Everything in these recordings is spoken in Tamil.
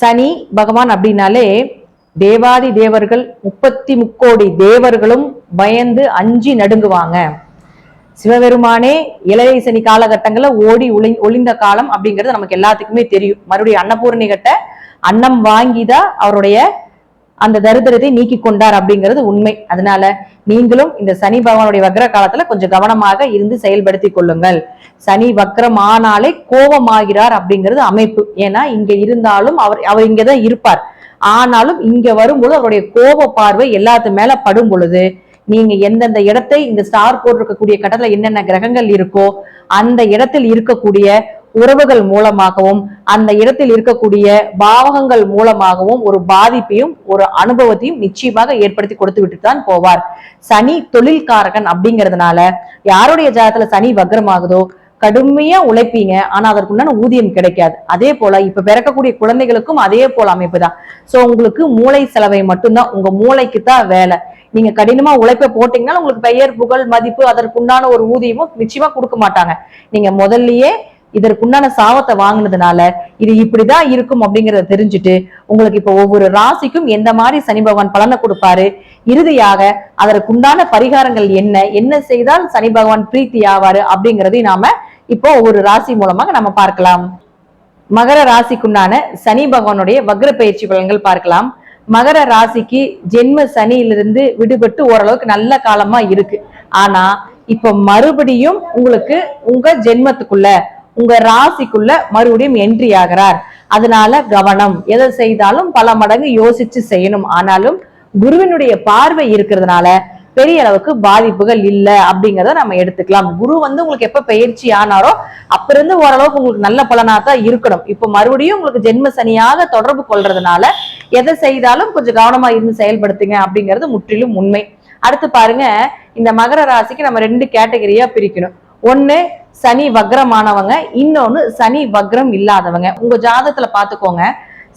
சனி பகவான் அப்படின்னாலே தேவாதி தேவர்கள் முப்பத்தி முக்கோடி தேவர்களும் பயந்து அஞ்சி நடுங்குவாங்க. சிவபெருமானே இளைய சனி காலகட்டங்களில் ஓடி ஒளி ஒளிந்த காலம் அப்படிங்கிறது நமக்கு எல்லாத்துக்குமே தெரியும். மறுபடியும் அன்னபூரணி கட்ட அன்னம் வாங்கிதான் அவருடைய அந்த தரித்திரத்தை நீக்கி கொண்டார் அப்படிங்கிறது உண்மை. அதனால நீங்களும் இந்த சனி பகவானுடைய வக்ர காலத்துல கொஞ்சம் கவனமாக இருந்து செயல்படுத்தி கொள்ளுங்கள். சனி வக்ரம் ஆனாலே கோபமாகிறார் அப்படிங்கிறது அமைப்பு. ஏன்னா இங்க இருந்தாலும் அவர் அவர் இங்கதான் இருப்பார். ஆனாலும் இங்க வரும்பொழுது அவருடைய கோப பார்வை எல்லாத்து மேல படும் பொழுது நீங்க எந்தெந்த இடத்தை இந்த ஸ்டார் போட்டிருக்கக்கூடிய கட்டத்துல என்னென்ன கிரகங்கள் இருக்கோ அந்த இடத்தில் இருக்கக்கூடிய உறவுகள் மூலமாகவும் அந்த இடத்தில் இருக்கக்கூடிய பாவகங்கள் மூலமாகவும் ஒரு பாதிப்பையும் ஒரு அனுபவத்தையும் நிச்சயமாக ஏற்படுத்தி கொடுத்து விட்டு தான் போவார். சனி தொழில்காரகன் அப்படிங்கிறதுனால யாருடைய ஜாதத்துல சனி வக்ரமாகுதோ கடுமையா உழைப்பீங்க ஆனா அதற்குண்டான ஊதியம் கிடைக்காது. அதே போல இப்ப பிறக்கக்கூடிய குழந்தைகளுக்கும் அதே போல அமைப்பு தான் சோ உங்களுக்கு மூளை செலவை மட்டும்தான் உங்க மூளைக்கு தான் வேலை. நீங்க கடினமா உழைப்ப போட்டீங்கன்னா உங்களுக்கு பெயர் புகழ் மதிப்பு அதற்குண்டான ஒரு ஊதியமும் நிச்சயமா கொடுக்க மாட்டாங்க. நீங்க முதல்லயே இதற்குண்டான சாபத்தை வாங்கினதுனால இது இப்படிதான் இருக்கும் அப்படிங்கறத தெரிஞ்சுட்டு உங்களுக்கு இப்ப ஒவ்வொரு ராசிக்கும் எந்த மாதிரி சனி பகவான் பலனை கொடுப்பாரு? இறுதியாக அதற்குண்டான பரிகாரங்கள் என்ன? என்ன செய்தால் சனி பகவான் பிரீத்தி ஆவாரு அப்படிங்கறதையும் நாம இப்போ ஒவ்வொரு ராசி மூலமாக நம்ம பார்க்கலாம். மகர ராசிக்குண்டான சனி பகவானுடைய வக்ர பயிற்சி பலன்கள் பார்க்கலாம். மகர ராசிக்கு ஜென்ம சனியிலிருந்து விடுபட்டு ஓரளவுக்கு நல்ல காலமா இருக்கு. ஆனா இப்ப மறுபடியும் உங்களுக்கு உங்க ஜென்மத்துக்குள்ள உங்க ராசிக்குள்ள மறுபடியும் என்ட்ரி ஆகிறார். அதனால கவனம். எதை செய்தாலும் பல மடங்கு யோசிச்சு செய்யணும். ஆனாலும் குருவினுடைய பார்வை இருக்கிறதுனால பெரிய அளவுக்கு பாதிப்புகள் இல்லை அப்படிங்கிறத நம்ம எடுத்துக்கலாம். குரு வந்து உங்களுக்கு எப்ப பயிற்சி ஆனாரோ அப்ப இருந்து ஓரளவுக்கு உங்களுக்கு நல்ல பலனா தான் இருக்கணும். இப்ப மறுபடியும் உங்களுக்கு ஜென்ம சனியாக தொடர்பு கொள்றதுனால எதை செய்தாலும் கொஞ்சம் கவனமா இருந்து செயல்படுத்துங்க அப்படிங்கிறது முற்றிலும் உண்மை. அடுத்து பாருங்க இந்த மகர ராசிக்கு நம்ம ரெண்டு கேட்டகரியா பிரிக்கணும். ஒன்று சனி வக்ரமானவங்க இன்னொன்னு சனி வக்ரம் இல்லாதவங்க. உங்க ஜாதகத்துல பார்த்துக்கோங்க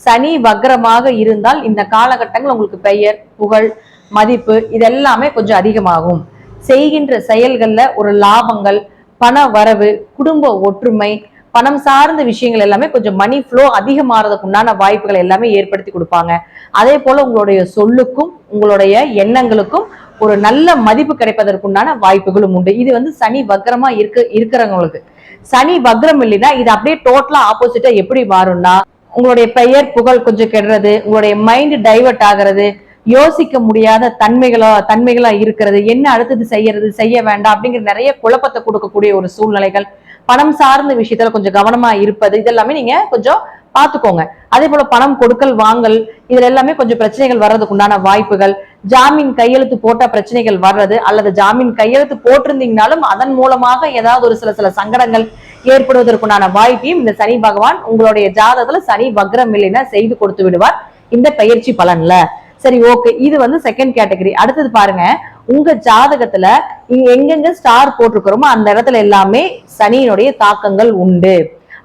சனி வக்ரமாக இருந்தால் இந்த காலகட்டங்கள் உங்களுக்கு பெயர் புகழ் மதிப்பு இதெல்லாமே கொஞ்சம் அதிகமாகும். செய்கின்ற செயல்கள்ல ஒரு லாபங்கள் பண வரவு குடும்ப ஒற்றுமை பணம் சார்ந்த விஷயங்கள் எல்லாமே கொஞ்சம் மணி ஃப்ளோ அதிகமாறதுக்கு உண்டான வாய்ப்புகள் எல்லாமே ஏற்படுத்தி கொடுப்பாங்க. அதே போல உங்களுடைய சொல்லுக்கும் உங்களுடைய எண்ணங்களுக்கும் ஒரு நல்ல மதிப்பு கிடைப்பதற்குண்டான வாய்ப்புகளும் உண்டு. இது வந்து சனி வக்ரமா இருக்க இருக்கிறவங்களுக்கு. சனி வக்ரம் இல்லைன்னா இது அப்படியே டோட்டலா ஆப்போசிட்டா எப்படி மாறும்னா உங்களுடைய பெயர் புகழ் கொஞ்சம் கெடுறது உங்களுடைய மைண்ட் டைவர்ட் ஆகிறது யோசிக்க முடியாத தன்மைகளா தன்மைகளா இருக்கிறது என்ன அடுத்தது செய்யறது செய்ய வேண்டாம் அப்படிங்கிற நிறைய குழப்பத்தை கொடுக்கக்கூடிய ஒரு சூழ்நிலைகள் பணம் சார்ந்த விஷயத்துல கொஞ்சம் கவனமா இருப்பது இதெல்லாமே நீங்க கொஞ்சம் பாத்துக்கோங்க அதே போல பணம் கொடுக்கல் வாங்கல் இதுல எல்லாமே கொஞ்சம் பிரச்சனைகள் வர்றதுக்கு உண்டான வாய்ப்புகள். ஜாமீன் கையெழுத்து போட்டா பிரச்சனைகள் வர்றது அல்லது ஜாமீன் கையெழுத்து போட்டிருந்தீங்கனாலும் அதன் மூலமாக ஏதாவது ஒரு சில சில சங்கடங்கள் ஏற்படுவதற்குண்டான வாய்ப்பையும் இந்த சனி பகவான் உங்களுடைய ஜாதகத்துல சனி வக்ரம் இல்லைன்னா செய்து கொடுத்து விடுவார். இந்த பயிற்சி பலன்ல. சரி ஓகே இது வந்து செகண்ட் கேட்டகரி அடுத்தது பாருங்க. உங்க ஜாதகத்துல இங்க எங்கெங்க ஸ்டார் போட்டிருக்கிறோமோ அந்த இடத்துல எல்லாமே சனியினுடைய தாக்கங்கள் உண்டு.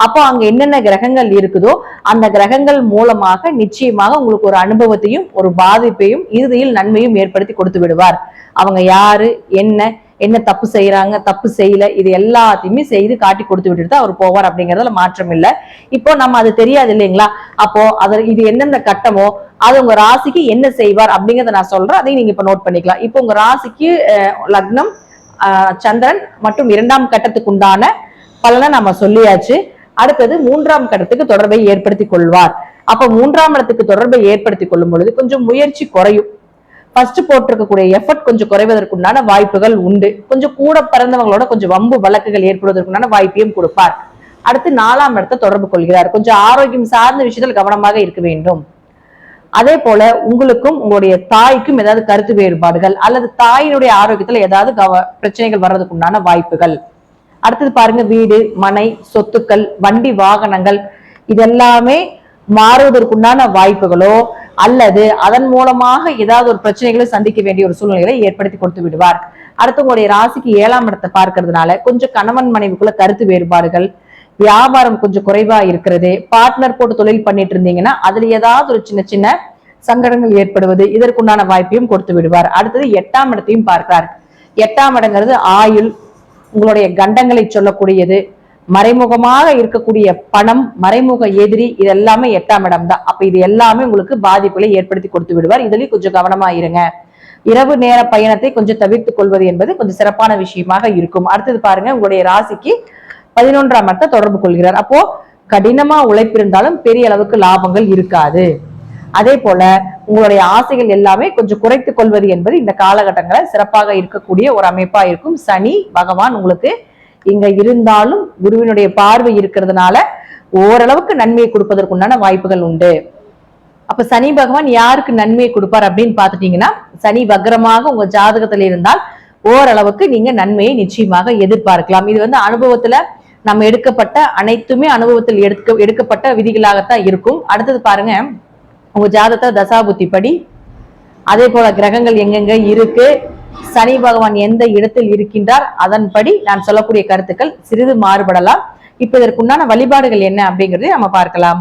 அப்போ அங்க என்னென்ன கிரகங்கள் இருக்குதோ அந்த கிரகங்கள் மூலமாக நிச்சயமாக உங்களுக்கு ஒரு அனுபவத்தையும் ஒரு பாதிப்பையும் இறுதியில் நன்மையும் ஏற்படுத்தி கொடுத்து விடுவார். அவங்க யாரு என்ன என்ன தப்பு செய்யறாங்க தப்பு செய்யல இது எல்லாத்தையுமே செய்து காட்டி கொடுத்து விட்டுட்டு தான் அவர் போவார் அப்படிங்கறதுல மாற்றம் இல்லை. இப்போ நம்ம அது தெரியாது இல்லைங்களா? அப்போ அது இது எந்தெந்த கட்டமோ அது உங்க ராசிக்கு என்ன செய்வார் அப்படிங்கறத நான் சொல்றேன். அதையும் நீங்க இப்ப நோட் பண்ணிக்கலாம். இப்போ உங்க ராசிக்கு லக்னம் சந்திரன் மற்றும் இரண்டாம் கட்டத்துக்கு உண்டான பலனை நம்ம சொல்லியாச்சு. அடுத்தது மூன்றாம் கட்டத்துக்கு தொடர்பை ஏற்படுத்திக் கொள்வார். அப்ப மூன்றாம் இடத்துக்கு தொடர்பை ஏற்படுத்திக் கொள்ளும் பொழுது கொஞ்சம் முயற்சி குறையும். ஃபர்ஸ்ட் போட்டிருக்கக்கூடிய எஃபர்ட் கொஞ்சம் குறைவதற்குண்டான வாய்ப்புகள் உண்டு. கொஞ்சம் கூட பிறந்தவங்களோட கொஞ்சம் வம்பு வழக்குகள் ஏற்படுவதற்குண்டான வாய்ப்பையும் கொடுப்பார். அடுத்து நாலாம் இடத்தை தொடர்பு கொள்கிறார். கொஞ்சம் ஆரோக்கியம் சார்ந்த விஷயத்தில் கவனமாக இருக்க வேண்டும். அதே போல உங்களுக்கும் உங்களுடைய தாய்க்கும் ஏதாவது கருத்து வேறுபாடுகள் அல்லது தாயினுடைய ஆரோக்கியத்துல ஏதாவது கவ- பிரச்சனைகள் வர்றதுக்கு உண்டான வாய்ப்புகள். அடுத்தது பாருங்க வீடு மனை சொத்துக்கள் வண்டி வாகனங்கள் இதெல்லாமே மாறுவதற்குண்டான வாய்ப்புகளோ அல்லது அதன் மூலமாக ஏதாவது ஒரு பிரச்சனைகளை சந்திக்க வேண்டிய ஒரு சூழ்நிலைகளை ஏற்படுத்தி கொடுத்து விடுவார். அடுத்து உங்களுடைய ராசிக்கு ஏழாம் இடத்தை பார்க்கறதுனால கொஞ்சம் கணவன் மனைவிக்குள்ள கருத்து வேறுபாடுகள் வியாபாரம் கொஞ்சம் குறைவா இருக்கிறது பார்ட்னர் போட்டு தொழில் பண்ணிட்டு இருந்தீங்கன்னா அதுல ஏதாவது ஒரு சின்ன சின்ன சங்கடங்கள் ஏற்படுவது இதற்குண்டான வாய்ப்பையும் கொடுத்து விடுவார். அடுத்தது எட்டாம் இடத்தையும் பார்க்கிறார். எட்டாம் இடங்கிறது ஆயுள் உங்களுடைய கண்டங்களை சொல்லக்கூடியது மறைமுகமாக இருக்கக்கூடிய பணம் மறைமுக எதிரி இது எல்லாமே எட்டாம் இடம் தான். அப்ப இது எல்லாமே உங்களுக்கு பாதிப்புகளை ஏற்படுத்தி கொடுத்து விடுவார். இதுலயும் கொஞ்சம் கவனமா இருங்க. இரவு நேர பயணத்தை கொஞ்சம் தவிர்த்துக் கொள்வது என்பது கொஞ்சம் சிறப்பான விஷயமாக இருக்கும். அடுத்தது பாருங்க உங்களுடைய ராசிக்கு பதினொன்றாம் இடத்தை தொடர்பு கொள்கிறார். அப்போ கடினமா உழைப்பிருந்தாலும் பெரிய அளவுக்கு லாபங்கள் இருக்காது. அதே போல உங்களுடைய ஆசைகள் எல்லாமே கொஞ்சம் குறைத்துக் கொள்வது என்பது இந்த காலகட்டங்களை சிறப்பாக இருக்கக்கூடிய ஒரு அமைப்பா இருக்கும். சனி பகவான் உங்களுக்கு இங்க இருந்தாலும் குருவினுடைய பார்வை இருக்கிறதுனால ஓரளவுக்கு நன்மையை கொடுப்பதற்குண்டான வாய்ப்புகள் உண்டு. அப்ப சனி பகவான் யாருக்கு நன்மையை கொடுப்பார் அப்படின்னு பாத்துட்டீங்கன்னா சனி வக்ரமாக உங்க ஜாதகத்துல இருந்தால் ஓரளவுக்கு நீங்க நன்மையை நிச்சயமாக எதிர்பார்க்கலாம். இது வந்து அனுபவத்துல நம்ம எடுக்கப்பட்ட அனைத்துமே அனுபவத்தில் எடுக்க எடுக்கப்பட்ட விதிகளாகத்தான் இருக்கும். அடுத்தது பாருங்க உங்க ஜாதகத்தை தசாபுத்தி படி அதே போல கிரகங்கள் எங்கெங்க இருக்கு சனி பகவான் எந்த இடத்தில் இருக்கின்றார் அதன்படி நான் சொல்லக்கூடிய கருத்துக்கள் சிறிது மாறுபடலாம். இப்ப இதற்குண்டான வழிபாடுகள் என்ன அப்படிங்கறதை நம்ம பார்க்கலாம்.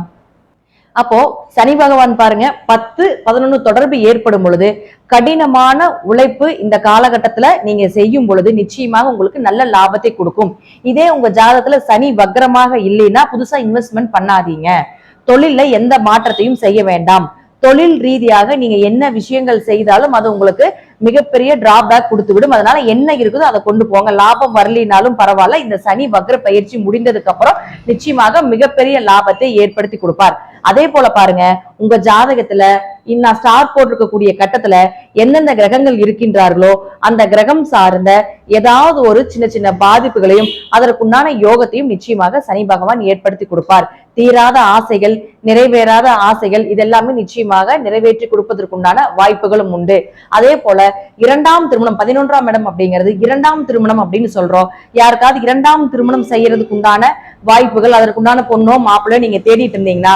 அப்போ சனி பகவான் பாருங்க பத்து பதினொன்னு தொடர்பு ஏற்படும் பொழுது கடினமான உழைப்பு இந்த காலகட்டத்துல நீங்க செய்யும் பொழுது நிச்சயமாக உங்களுக்கு நல்ல லாபத்தை கொடுக்கும். இதே உங்க ஜாதகத்துல சனி வக்ரமாக இல்லைன்னா புதுசா இன்வெஸ்ட்மெண்ட் பண்ணாதீங்க. தொழில எந்த மாற்றத்தையும் செய்ய வேண்டாம். தொழில் ரீதியாக நீங்க என்ன விஷயங்கள் செய்தாலும் அது உங்களுக்கு மிகப்பெரிய டிராபேக் கொடுத்து விடும் அதனால என்ன இருக்குதோ அதை கொண்டு போங்க. லாபம் வரலினாலும் பரவாயில்ல. இந்த சனி வக்ர பயிற்சி முடிந்ததுக்கு அப்புறம் நிச்சயமாக மிகப்பெரிய லாபத்தை ஏற்படுத்தி கொடுப்பார். அதே போல பாருங்க உங்க ஜாதகத்துல நான் ஸ்டார் போட்டிருக்கக்கூடிய கட்டத்துல எந்தெந்த கிரகங்கள் இருக்கின்றார்களோ அந்த கிரகம் சார்ந்த ஏதாவது ஒரு சின்ன சின்ன பாதிப்புகளையும் அதற்குண்டான யோகத்தையும் நிச்சயமாக சனி பகவான் ஏற்படுத்தி கொடுப்பார். தீராத ஆசைகள் நிறைவேறாத ஆசைகள் இதெல்லாமே நிச்சயமாக நிறைவேற்றி கொடுப்பதற்குண்டான வாய்ப்புகளும் உண்டு. அதே போல இரண்டாம் திருமணம் பதினொன்றாம் இடம் அப்படிங்கிறது இரண்டாம் திருமணம் அப்படின்னு சொல்றோம். யாருக்காவது இரண்டாம் திருமணம் செய்யறதுக்கு உண்டான வாய்ப்புகள் அதற்குண்டான பொண்ணோ மாப்பிள்ளையோ நீங்க தேடிட்டு இருந்தீங்கன்னா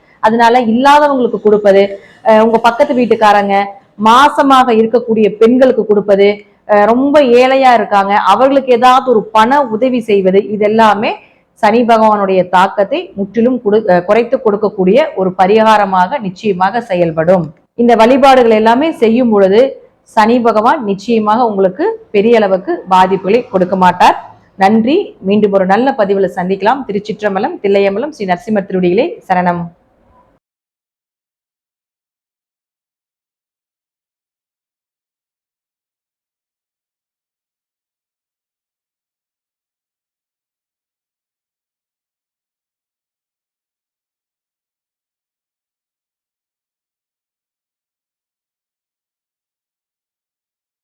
அதனால இல்லாதவங்களுக்கு கொடுப்பது உங்க பக்கத்து வீட்டுக்காரங்க மாசமாக இருக்கக்கூடிய பெண்களுக்கு கொடுப்பது ரொம்ப ஏழையா இருக்காங்க அவர்களுக்கு ஏதாவது ஒரு பண உதவி செய்வது இது எல்லாமே சனி பகவானுடைய தாக்கத்தை முற்றிலும் குடு- குறைத்து கொடுக்கக்கூடிய ஒரு பரிகாரமாக நிச்சயமாக செயல்படும். இந்த வழிபாடுகள் எல்லாமே செய்யும் பொழுது சனி பகவான் நிச்சயமாக உங்களுக்கு பெரிய அளவுக்கு பாதிப்புகளை கொடுக்க மாட்டார். நன்றி. மீண்டும் ஒரு நல்ல பதிவுல சந்திக்கலாம். திருச்சிற்றம்பலம் தில்லையம்பலம் ஸ்ரீ நரசிம்மர் திருடிகளே சரணம்.